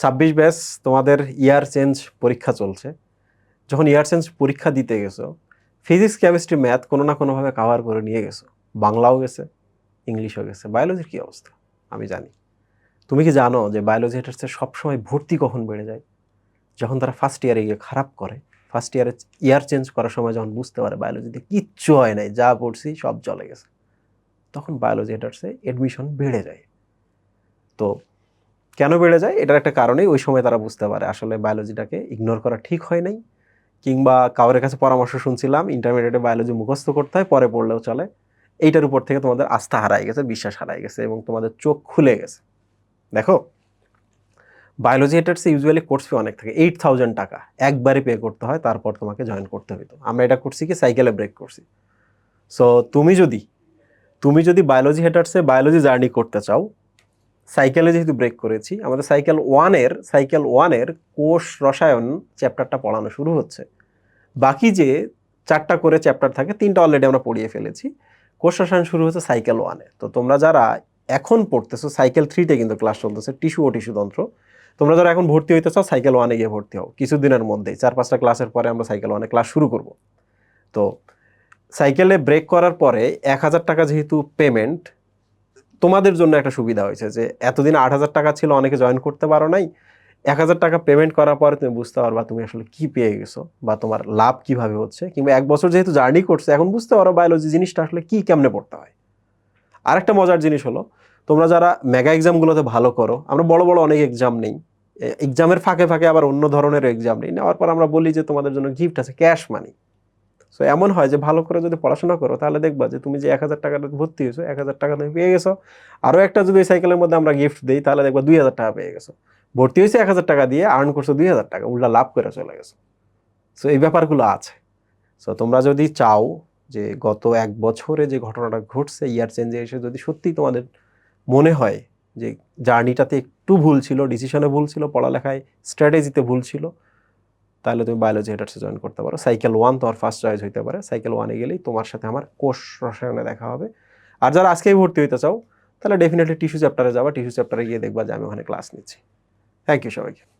ছাব্বিশ ব্যাস তোমাদের ইয়ার চেঞ্জ পরীক্ষা চলছে। যখন ইয়ার চেঞ্জ পরীক্ষা দিতে গেছো ফিজিক্স কেমিস্ট্রি ম্যাথ কোনো না কোনোভাবে কাভার করে নিয়ে গেছো। বাংলাও গেছে, ইংলিশও গেছে বায়োলজির কী অবস্থা? আমি জানি। তুমি কি জানো যে বায়োলজি হেটার্সে সবসময় ভর্তি কখন বেড়ে যায়? যখন তারা ফার্স্ট ইয়ারে গিয়ে খারাপ করে ফার্স্ট ইয়ারে ইয়ার চেঞ্জ করার সময় যখন বুঝতে পারে বায়োলজিতে কিচ্ছু হয় নাই, যা পড়ছি সব চলে গেছে। তখন বায়োলজি হেটার্সে এডমিশন বেড়ে যায়। তো কেন বেড়ে যায়? এটার একটা কারণেই ওই সময় তারা বুঝতে পারে আসলে বায়োলজিটাকে ইগনোর করা ঠিক হয় নাই। কিংবা কাউরের কাছে পরামর্শ শুনছিলাম ইন্টারমিডিয়েটে বায়োলজি মুখস্থ করতে হয়, পরে পড়লেও চলে। এইটার উপর থেকে তোমাদের আস্থা হারাই গেছে, বিশ্বাস হারাই গেছে এবং তোমাদের চোখ খুলে গেছে। দেখো বায়োলজি হেটার্সে ইউজুয়ালি কোর্স ফি অনেক থাকে এইট থাউজেন্ড টাকা। একবারে পে করতে হয়, তারপর তোমাকে জয়েন করতে হইতো আমরা এটা করছি কি সাইকেলে ব্রেক করছি। সো তুমি যদি তুমি যদি বায়োলজি হেটার্সে বায়োলজি জার্নি করতে চাও সাইকেলে যেহেতু ব্রেক করেছি, আমাদের সাইকেল ওয়ানের সাইকেল ওয়ানের কোষ রসায়ন চ্যাপ্টারটা পড়ানো শুরু হচ্ছে। বাকি যে চারটা করে চ্যাপ্টার থাকে, তিনটা অলরেডি আমরা পড়িয়ে ফেলেছি। কোষ রসায়ন শুরু হচ্ছে সাইকেল ওয়ানে তো তোমরা যারা এখন পড়তেছো সাইকেল থ্রিতে কিন্তু ক্লাস চলতেছে টিস্যু ও টিস্যু তন্ত্র। তোমরা যারা এখন ভর্তি হইতে চাও সাইকেল ওয়ানে গিয়ে ভর্তি হও। কিছুদিনের মধ্যেই, চার পাঁচটা ক্লাসের পরে আমরা সাইকেল ওয়ানে ক্লাস শুরু করব। তো সাইকেলে ব্রেক করার পরে এক হাজার টাকা যেহেতু পেমেন্ট তোমাদের জন্য একটা সুবিধা হয়েছে যে এতদিন আট হাজার টাকা ছিল, অনেকে জয়েন করতে পারো নাই। এক হাজার টাকা পেমেন্ট করার পরে তুমি বুঝতে পারবা তুমি আসলে কি পেয়ে গেছো বা তোমার লাভ কীভাবে হচ্ছে। কিংবা এক বছর যেহেতু জার্নি করছে, এখন বুঝতে পারো বায়োলজি জিনিসটা আসলে কি কেমনে পড়তে হয়। আরেকটা মজার জিনিস হলো, তোমরা যারা মেগা এক্সামগুলোতে ভালো করো, আমরা বড় বড় অনেক এক্সাম নেই। এক্সামের ফাঁকে ফাঁকে আবার অন্য ধরনের এক্সাম নেই। নেওয়ার পর আমরা বলি যে তোমাদের জন্য গিফট আছে ক্যাশ মানি সো এমন হয় যে ভালো করে যদি পড়াশোনা করো, তাহলে দেখবা যে তুমি যে এক হাজার টাকাটা ভর্তি হয়েছো, এক হাজার টাকা তুমি পেয়ে গেছো। আরও একটা যদি ওই সাইকেলের মধ্যে আমরা গিফট দিই, তাহলে দেখবা দুই হাজার টাকা পেয়ে গেছো। ভর্তি হয়েছে এক হাজার টাকা দিয়ে আর্ন করছ দুই হাজার টাকা, উল্টা লাভ করে চলে গেছো। সো এই ব্যাপারগুলো আছে। সো তোমরা যদি চাও যে গত এক বছরে যে ঘটনাটা ঘটছে ইয়ার চেঞ্জে এসে যদি সত্যি তোমাদের মনে হয় যে জার্নিটাতে একটু ভুল ছিল ডিসিশনে ভুল ছিল, পড়ালেখায় স্ট্র্যাটেজিতে ভুল ছিল তাহলে তুমি বায়োলজি হেটার্সে জয়েন করতে পারো। সাইকেল ওয়ান তোমার ফার্স্ট চয়েস হইতে পারে। সাইকেল ওয়ানে গেলেই তোমার সাথে আমার কোষ রসায়নে দেখা হবে। আর যারা আজকেই ভর্তি হইতে চাও, তাহলে ডেফিনেটলি টিস্যু চ্যাপ্টারে যাবা। টিস্যু চ্যাপ্টারে গিয়ে দেখবা যে আমি ওখানে ক্লাস নিচ্ছি। থ্যাংক ইউ সবাইকে।